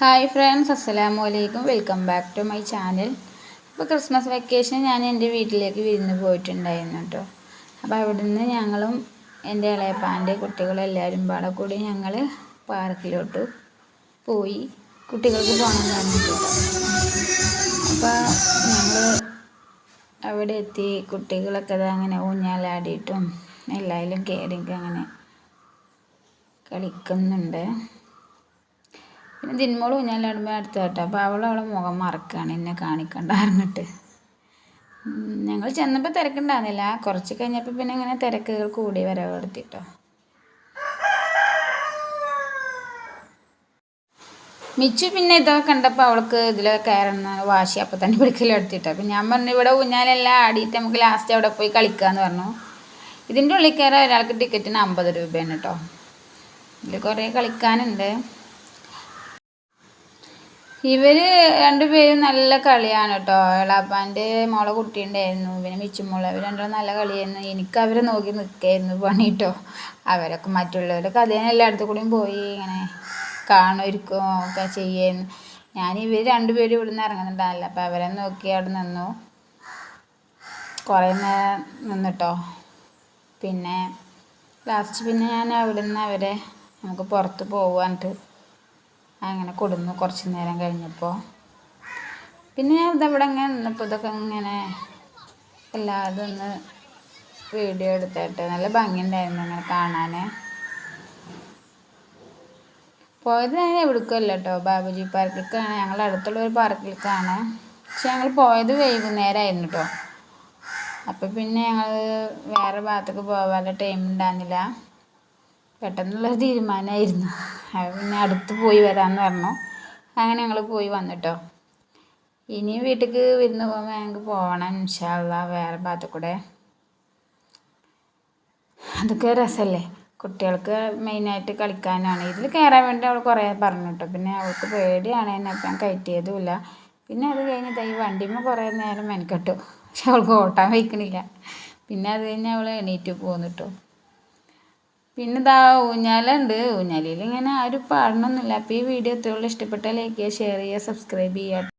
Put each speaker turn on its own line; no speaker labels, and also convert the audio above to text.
Hi friends അസ്സലാമു അലൈക്കും welcome back to my channel ഇപ്പോൾ ക്രിസ്മസ് വെക്കേഷൻ ഞാൻ എന്റെ വീട്ടിലേക്ക് വിരുന്ന് പോയിട്ടുണ്ടായിരുന്നു കേട്ടോ അപ്പോൾ അവിടുന്ന് ഞങ്ങളും എന്റെ ഇളയപ്പാന്റെ കുട്ടികളെല്ലാവരും പാടെ കൂടി ഞങ്ങൾ പാർക്കിലോട്ട് പോയി കുട്ടികൾക്ക് പോകണം പറഞ്ഞിട്ട് അപ്പോൾ ഞങ്ങൾ അവിടെ എത്തി. കുട്ടികളൊക്കെ ദാ അങ്ങനെ ഊഞ്ഞാലാടിയിട്ടും എല്ലാവരും കയറിയൊക്കെ അങ്ങനെ കളിക്കുന്നുണ്ട്. ദിൻമോൾ ഊഞ്ഞാലാടുമ്പോൾ അടുത്ത് കേട്ടോ. അപ്പോൾ അവൾ അവളെ മുഖം മറക്കുകയാണ് എന്നെ കാണിക്കണ്ട പറഞ്ഞിട്ട് ഞങ്ങൾ ചെന്നപ്പോൾ തിരക്കുണ്ടായിരുന്നില്ല. കുറച്ച് കഴിഞ്ഞപ്പോൾ പിന്നെ ഇങ്ങനെ തിരക്കുകൾ കൂടി വരവെടുത്തിട്ടോ മിച്ചു പിന്നെ ഇതൊക്കെ കണ്ടപ്പോൾ അവൾക്ക് ഇതിൽ കയറുന്ന വാശി അപ്പം തന്നെ പിടിക്കലെടുത്തിട്ടോ അപ്പം ഞാൻ പറഞ്ഞു ഇവിടെ ഊഞ്ഞാലെല്ലാം ആടിയിട്ട് നമുക്ക് ലാസ്റ്റ് അവിടെ പോയി കളിക്കാമെന്ന് പറഞ്ഞു. ഇതിന്റെ ഉള്ളിൽ കയറാൻ ഒരാൾക്ക് ടിക്കറ്റിന് അമ്പത് രൂപയാണ് കേട്ടോ ഇതിൽ കുറേ കളിക്കാനുണ്ട്. ഇവർ രണ്ടുപേരും നല്ല കളിയാണ് കേട്ടോ എളാപ്പാന്റെ മോളെ കുട്ടി ഉണ്ടായിരുന്നു പിന്നെ മിച്ചുമോൾ അവർ രണ്ടും നല്ല കളിയായിരുന്നു. എനിക്ക് അവരെ നോക്കി നിൽക്കായിരുന്നു പണി കേട്ടോ അവരൊക്കെ മറ്റുള്ളവരുടെ കഥയാണ് എല്ലായിടത്തു കൂടിയും പോയി ഇങ്ങനെ കാണുമായിരിക്കും ഒക്കെ ചെയ്യായിരുന്നു ഞാൻ ഇവർ രണ്ടുപേരും ഇവിടെ നിന്ന് ഇറങ്ങുന്നുണ്ടാവില്ല അപ്പം അവരെ നോക്കി അവിടെ നിന്നു. കുറേ നേരം നിന്നിട്ടോ പിന്നെ ലാസ്റ്റ് പിന്നെ ഞാൻ അവിടെ നിന്ന് അവരെ നമുക്ക് പുറത്ത് പോകാനിട്ട് അങ്ങനെ കൊടുന്നു കുറച്ച് നേരം കഴിഞ്ഞപ്പോൾ പിന്നെ ഞാൻ ഇതവിടെ ഇങ്ങനെ നിന്നപ്പോൾ ഇതൊക്കെ ഇങ്ങനെ എല്ലാതും ഒന്ന് വീഡിയോ എടുത്തിട്ട് നല്ല ഭംഗിയുണ്ടായിരുന്നു ഇങ്ങനെ കാണാൻ പോയത് ഞാൻ എവിടേക്കുമല്ല കേട്ടോ ബാബുജി പാർക്കിലേക്കാണ്. ഞങ്ങൾ അടുത്തുള്ള ഒരു പാർക്കിലേക്കാണ്. പക്ഷെ ഞങ്ങൾ പോയത് വൈകുന്നേരമായിരുന്നു കേട്ടോ അപ്പോൾ പിന്നെ ഞങ്ങൾ വേറെ ഭാഗത്തേക്ക് പോകാനുള്ള ടൈം ഉണ്ടായിരുന്നില്ല. പെട്ടെന്നുള്ള തീരുമാനമായിരുന്നു. അത് പിന്നെ അടുത്ത് പോയി വരാമെന്ന് പറഞ്ഞു. അങ്ങനെ ഞങ്ങൾ പോയി വന്നിട്ടോ. ഇനി വീട്ടിലേക്ക് വിരുന്ന് പോകുമ്പോൾ ഞങ്ങൾക്ക് പോകണം ഇൻഷാല്ല വേറെ ഭാഗത്തു കൂടെ അതൊക്കെ രസമല്ലേ കുട്ടികൾക്ക് മെയിനായിട്ട് കളിക്കാനാണ്. ഇതിൽ കയറാൻ വേണ്ടി അവൾ കുറേ പറഞ്ഞു കേട്ടോ പിന്നെ അവൾക്ക് പേടിയാണ് എന്നെ ഞാൻ കയറ്റിയതുമില്ല. പിന്നെ അത് കഴിഞ്ഞിട്ട് ഈ വണ്ടിമ്മ കുറേ നേരം മെനക്കെട്ടു. പക്ഷെ അവൾക്ക് ഓട്ടാൻ വയ്ക്കണില്ല. പിന്നെ അത് കഴിഞ്ഞ് അവൾ എണീറ്റ് പോന്നിട്ടു. പിന്നെ ഇതാ ഊഞ്ഞാലുണ്ട്. ഊഞ്ഞാലിൽ ഇങ്ങനെ ആരും പാടണമൊന്നുമില്ല അപ്പോൾ ഈ വീഡിയോ എത്രയുള്ള ഇഷ്ടപ്പെട്ടാൽ ലൈക്ക് ചെയ്യുക ഷെയർ ചെയ്യുക സബ്സ്ക്രൈബ് ചെയ്യുക.